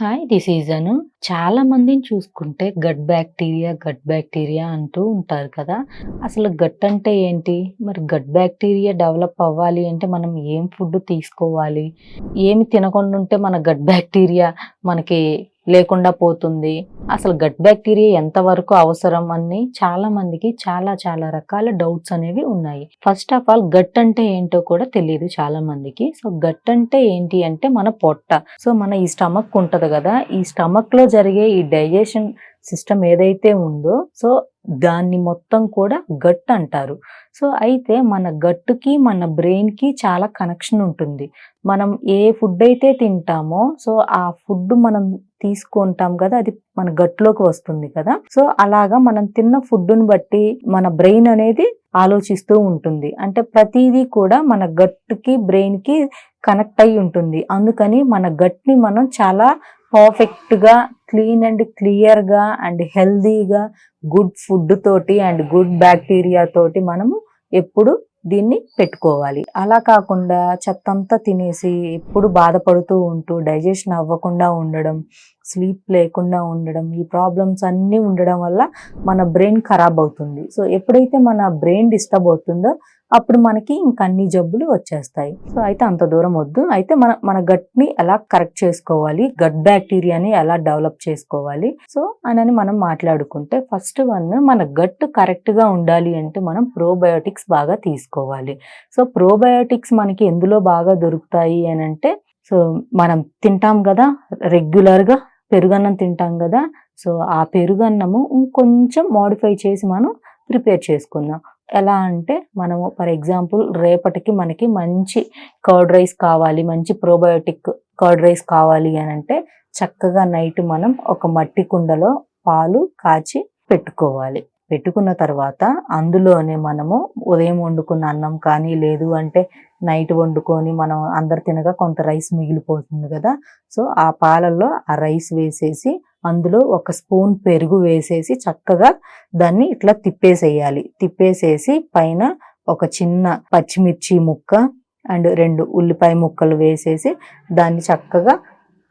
Hi this is చాలా మందిని చూసుకుంటే గట్ బ్యాక్టీరియా గట్ బ్యాక్టీరియా అంటూ ఉంటారు కదా. అసలు గట్ అంటే ఏంటి? మరి గట్ బ్యాక్టీరియా డెవలప్ అవ్వాలి అంటే మనం ఏం ఫుడ్ తీసుకోవాలి? ఏమి తినకుండా ఉంటే మన గట్ బ్యాక్టీరియా మనకి లేకుండా పోతుంది. అసలు గట్ బ్యాక్టీరియా ఎంతవరకు అవసరం అని చాలా మందికి చాలా చాలా రకాల డౌట్స్ అనేవి ఉన్నాయి. ఫస్ట్ ఆఫ్ ఆల్ గట్ అంటే ఏంటో కూడా తెలియదు చాలా మందికి. సో గట్ అంటే ఏంటి అంటే మన పొట్ట. సో మన ఈ స్టమక్ ఉంటది కదా. ఈ స్టమక్లో జరిగే ఈ డైజెషన్ సిస్టమ్ ఏదైతే ఉందో సో దాన్ని మొత్తం కూడా గట్ అంటారు. సో అయితే మన గట్టుకి మన బ్రెయిన్కి చాలా కనెక్షన్ ఉంటుంది. మనం ఏ ఫుడ్ అయితే తింటామో సో ఆ ఫుడ్ మనం తీసుకుంటాం కదా అది మన గట్లోకి వస్తుంది కదా. సో అలాగా మనం తిన్న ఫుడ్ను బట్టి మన బ్రెయిన్ అనేది ఆలోచిస్తూ ఉంటుంది. అంటే ప్రతిదీ కూడా మన గట్టుకి బ్రెయిన్కి కనెక్ట్ అయి ఉంటుంది. అందుకని మన గట్ని మనం చాలా పర్ఫెక్ట్గా క్లీన్ అండ్ క్లియర్గా అండ్ హెల్దీగా గుడ్ ఫుడ్ తోటి అండ్ గుడ్ బ్యాక్టీరియా తోటి మనము ఎప్పుడు దీన్ని పెట్టుకోవాలి. అలా కాకుండా చెత్తంతా తినేసి ఎప్పుడు బాధపడుతూ ఉంటూ డైజెషన్ అవ్వకుండా ఉండడం స్లీప్ లేకుండా ఉండడం ఈ ప్రాబ్లమ్స్ అన్నీ ఉండడం వల్ల మన బ్రెయిన్ ఖరాబ్ అవుతుంది. సో ఎప్పుడైతే మన బ్రెయిన్ డిస్టర్బ్ అవుతుందో అప్పుడు మనకి ఇంకన్ని జబ్బులు వచ్చేస్తాయి. సో అయితే అంత దూరం వద్దు. అయితే మన మన గట్ని ఎలా కరెక్ట్ చేసుకోవాలి? గట్ బ్యాక్టీరియాని ఎలా డెవలప్ చేసుకోవాలి? సో అని మనం మాట్లాడుకుంటే ఫస్ట్ వన్ మన గట్ కరెక్ట్గా ఉండాలి అంటే మనం ప్రోబయోటిక్స్ బాగా తీసుకోవాలి. సో ప్రోబయోటిక్స్ మనకి ఎందులో బాగా దొరుకుతాయి అని అంటే సో మనం తింటాం కదా రెగ్యులర్గా పెరుగన్నం తింటాం కదా. సో ఆ పెరుగన్నము ఇంకొంచెం మోడిఫై చేసి మనం ప్రిపేర్ చేసుకుందాం. ఎలా అంటే మనము ఫర్ ఎగ్జాంపుల్ రేపటికి మనకి మంచి కర్డ్ రైస్ కావాలి మంచి ప్రోబయోటిక్ కర్డ్ రైస్ కావాలి అని అంటే చక్కగా నైట్ మనం ఒక మట్టి కుండలో పాలు కాచి పెట్టుకోవాలి. పెట్టుకున్న తర్వాత అందులోనే మనము ఉదయం వండుకున్న అన్నం కానీ లేదు అంటే నైట్ వండుకొని మనం అందరు తినగా కొంత రైస్ మిగిలిపోతుంది కదా. సో ఆ పాలల్లో ఆ రైస్ వేసేసి అందులో ఒక స్పూన్ పెరుగు వేసేసి చక్కగా దాన్ని ఇట్లా తిప్పేసేయాలి. తిప్పేసేసి పైన ఒక చిన్న పచ్చిమిర్చి ముక్క అండ్ రెండు ఉల్లిపాయ ముక్కలు వేసేసి దాన్ని చక్కగా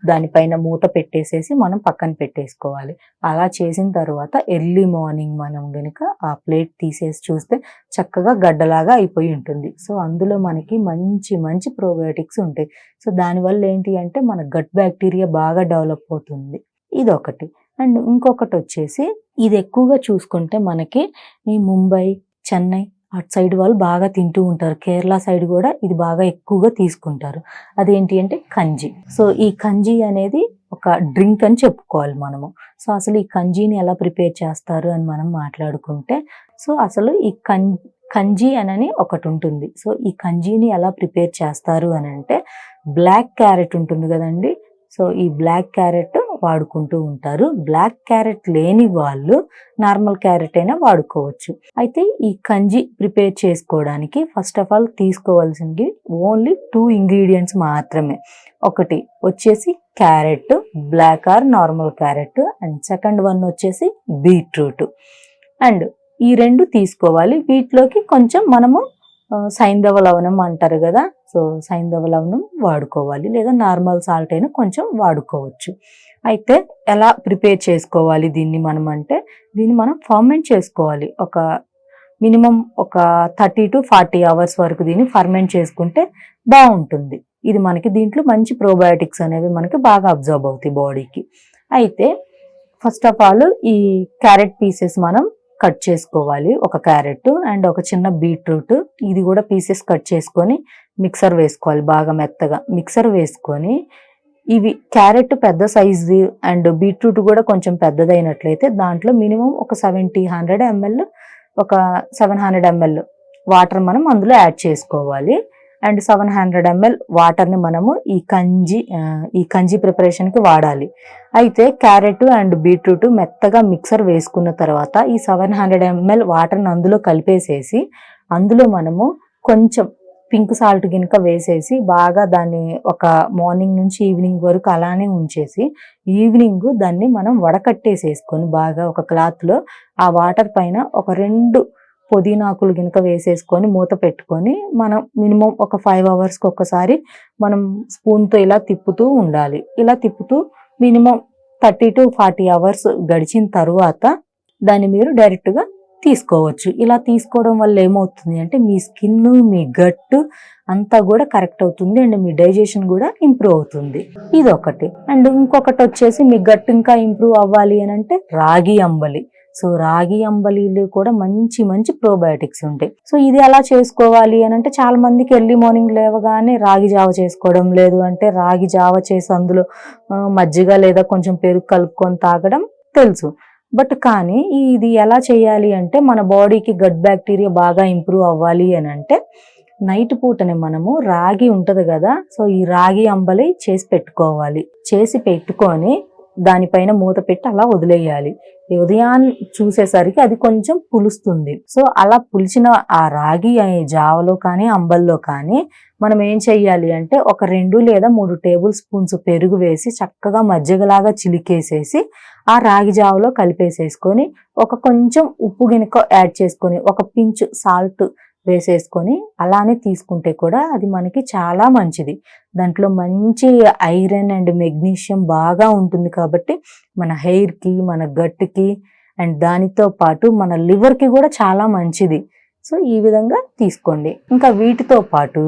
దానిపైన మూత పెట్టేసేసి మనం పక్కన పెట్టేసుకోవాలి. అలా చేసిన తర్వాత ఎర్లీ మార్నింగ్ మనం కనుక ఆ ప్లేట్ తీసేసి చూస్తే చక్కగా గడ్డలాగా అయిపోయి ఉంటుంది. సో అందులో మనకి మంచి మంచి ప్రోబయోటిక్స్ ఉంటాయి. సో దానివల్ల ఏంటి అంటే మన గట్ బ్యాక్టీరియా బాగా డెవలప్ అవుతుంది. ఇది ఒకటి అండ్ ఇంకొకటి వచ్చేసి ఇది ఎక్కువగా చూసుకుంటే మనకి ఈ ముంబై చెన్నై అటు సైడ్ వాళ్ళు బాగా తింటూ ఉంటారు. కేరళ సైడ్ కూడా ఇది బాగా ఎక్కువగా తీసుకుంటారు. అదేంటి అంటే కంజి. సో ఈ కంజీ అనేది ఒక డ్రింక్ అని చెప్పుకోవాలి మనము. సో అసలు ఈ కంజీని ఎలా ప్రిపేర్ చేస్తారు అని మనం మాట్లాడుకుంటే సో అసలు ఈ కం కంజీ అనని ఒకటి ఉంటుంది. సో ఈ కంజీని ఎలా ప్రిపేర్ చేస్తారు అని అంటే బ్లాక్ క్యారెట్ ఉంటుంది కదండి. సో ఈ బ్లాక్ క్యారెట్ వాడుకుంటూ ఉంటారు. బ్లాక్ క్యారెట్ లేని వాళ్ళు నార్మల్ క్యారెట్ అయినా వాడుకోవచ్చు. అయితే ఈ కంజి ప్రిపేర్ చేసుకోవడానికి ఫస్ట్ ఆఫ్ ఆల్ తీసుకోవాల్సింది ఓన్లీ టూ ఇంగ్రీడియంట్స్ మాత్రమే. ఒకటి వచ్చేసి carrot black or normal carrot and second one వచ్చేసి బీట్రూట్ అండ్ ఈ రెండు తీసుకోవాలి. వీటిలోకి కొంచెం మనము సైంధవ లవణం అంటారు కదా సో సైంధవ లవణం వాడుకోవాలి. లేదా నార్మల్ సాల్ట్ అయినా కొంచెం వాడుకోవచ్చు. అయితే ఎలా ప్రిపేర్ చేసుకోవాలి దీన్ని మనం అంటే దీన్ని మనం ఫర్మెంట్ చేసుకోవాలి. ఒక మినిమం ఒక థర్టీ టు ఫార్టీ అవర్స్ వరకు దీన్ని ఫర్మెంట్ చేసుకుంటే బాగుంటుంది. ఇది మనకి దీంట్లో మంచి ప్రోబయోటిక్స్ అనేవి మనకి బాగా అబ్జర్వ్ అవుతాయి బాడీకి. అయితే ఫస్ట్ ఆఫ్ ఆల్ ఈ క్యారెట్ పీసెస్ మనం కట్ చేసుకోవాలి. ఒక క్యారెట్ అండ్ ఒక చిన్న బీట్రూట్ ఇది కూడా పీసెస్ కట్ చేసుకొని మిక్సర్ వేసుకోవాలి బాగా మెత్తగా. మిక్సర్ వేసుకొని ఇవి క్యారెట్ పెద్ద సైజు అండ్ బీట్రూట్ కూడా కొంచెం పెద్దదైనట్లయితే దాంట్లో మినిమం ఒక సెవెంటీ హండ్రెడ్ ఎంఎల్ ఒక సెవెన్ హండ్రెడ్ ఎంఎల్ వాటర్ మనం అందులో యాడ్ చేసుకోవాలి. అండ్ సెవెన్ హండ్రెడ్ ఎంఎల్ వాటర్ని మనము ఈ కంజి ఈ కంజి ప్రిపరేషన్కి వాడాలి. అయితే క్యారెట్ అండ్ బీట్రూట్ మెత్తగా మిక్సర్ వేసుకున్న తర్వాత ఈ సెవెన్ హండ్రెడ్ ఎంఎల్ వాటర్ని అందులో కలిపేసేసి అందులో మనము కొంచెం పింక్ సాల్ట్ గినుక వేసేసి బాగా దాన్ని ఒక మార్నింగ్ నుంచి ఈవినింగ్ వరకు అలానే ఉంచేసి ఈవినింగ్ దాన్ని మనం వడకట్టేసేసుకొని బాగా ఒక క్లాత్లో ఆ వాటర్ పైన ఒక రెండు పుదీనాకులు గినక వేసేసుకొని మూత పెట్టుకొని మనం మినిమం ఒక ఫైవ్ అవర్స్కి ఒక్కసారి మనం స్పూన్తో ఇలా తిప్పుతూ ఉండాలి. ఇలా తిప్పుతూ minimum thirty to forty hours గడిచిన తర్వాత దాన్ని మీరు డైరెక్ట్గా తీసుకోవచ్చు. ఇలా తీసుకోవడం వల్ల ఏమవుతుంది అంటే మీ స్కిన్ మీ గట్ అంతా కూడా కరెక్ట్ అవుతుంది అండ్ మీ డైజెషన్ కూడా ఇంప్రూవ్ అవుతుంది. ఇది ఒకటి అండ్ ఇంకొకటి వచ్చేసి మీ గట్ ఇంకా ఇంప్రూవ్ అవ్వాలి అని అంటే రాగి అంబలి. సో రాగి అంబలీలు కూడా మంచి మంచి ప్రోబయోటిక్స్ ఉంటాయి. సో ఇది ఎలా చేసుకోవాలి అని అంటే చాలా మందికి ఎర్లీ మార్నింగ్ లేవగానే రాగి జావ చేసుకోవడం లేదు అంటే రాగి జావ చేసి అందులో మజ్జిగ లేదా కొంచెం పెరుగు కలుపుకొని తాగడం తెలుసు. బట్ కానీ ఇది ఎలా చేయాలి అంటే మన బాడీకి గట్ బ్యాక్టీరియా బాగా ఇంప్రూవ్ అవ్వాలి అని అంటే నైట్ పూటనే మనము రాగి ఉంటుంది కదా సో ఈ రాగి అంబలి చేసి పెట్టుకోవాలి. చేసి పెట్టుకొని దానిపైన మూత పెట్టి అలా వదిలేయాలి. ఈ ఉదయాన్ని చూసేసరికి అది కొంచెం పులుస్తుంది. సో అలా పులిచిన ఆ రాగి జావలో కానీ అంబల్లో కానీ మనం ఏం చెయ్యాలి అంటే ఒక రెండు లేదా మూడు టేబుల్ స్పూన్స్ పెరుగు వేసి చక్కగా మజ్జిగలాగా చిలికేసేసి ఆ రాగి జావలో కలిపేసేసుకొని ఒక కొంచెం ఉప్పు గినుక యాడ్ చేసుకొని ఒక పించ్ సాల్ట్ వేసేసుకొని అలానే తీసుకుంటే కూడా అది మనకి చాలా మంచిది. దాంట్లో మంచి ఐరన్ అండ్ మెగ్నీషియం బాగా ఉంటుంది కాబట్టి మన హెయిర్కి మన గట్టుకి అండ్ దానితో పాటు మన లివర్కి కూడా చాలా మంచిది. సో ఈ విధంగా తీసుకోండి. ఇంకా వీటితో పాటు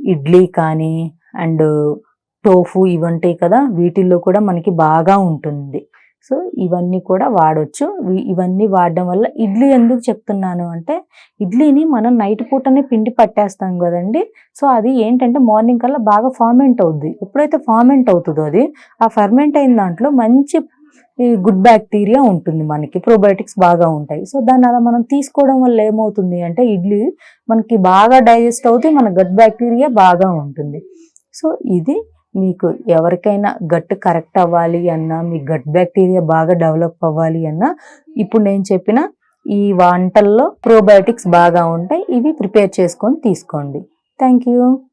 ఇడ్లీ కానీ అండ్ టోఫు ఇవి ఉంటాయి కదా వీటిల్లో కూడా మనకి బాగా ఉంటుంది. సో ఇవన్నీ కూడా వాడవచ్చు ఇవన్నీ వాడడం వల్ల ఇడ్లీ ఎందుకు చెప్తున్నాను అంటే ఇడ్లీని మనం నైట్ పూటనే పిండి పట్టేస్తాం కదండి. సో అది ఏంటంటే మార్నింగ్ కల్లా బాగా ఫార్మెంట్ అవుద్ది. ఎప్పుడైతే ఫార్మెంట్ అవుతుందో అది ఆ ఫర్మెంట్ అయిన దాంట్లో మంచి ఈ గుడ్ బ్యాక్టీరియా ఉంటుంది మనకి. ప్రోబయోటిక్స్ బాగా ఉంటాయి. సో దాన్ని అలా మనం తీసుకోవడం వల్ల ఏమవుతుంది అంటే ఇడ్లీ మనకి బాగా డైజెస్ట్ అవుతుంది మన గట్ బ్యాక్టీరియా బాగా ఉంటుంది. సో ఇది మీకు ఎవరికైనా గట్ కరెక్ట్ అవ్వాలి అన్నా మీ గట్ బ్యాక్టీరియా బాగా డెవలప్ అవ్వాలి అన్నా ఇప్పుడు నేను చెప్పిన ఈ వంటల్లో ప్రోబయోటిక్స్ బాగా ఉంటాయి ఇవి ప్రిపేర్ చేసుకొని తీసుకోండి. Thank you.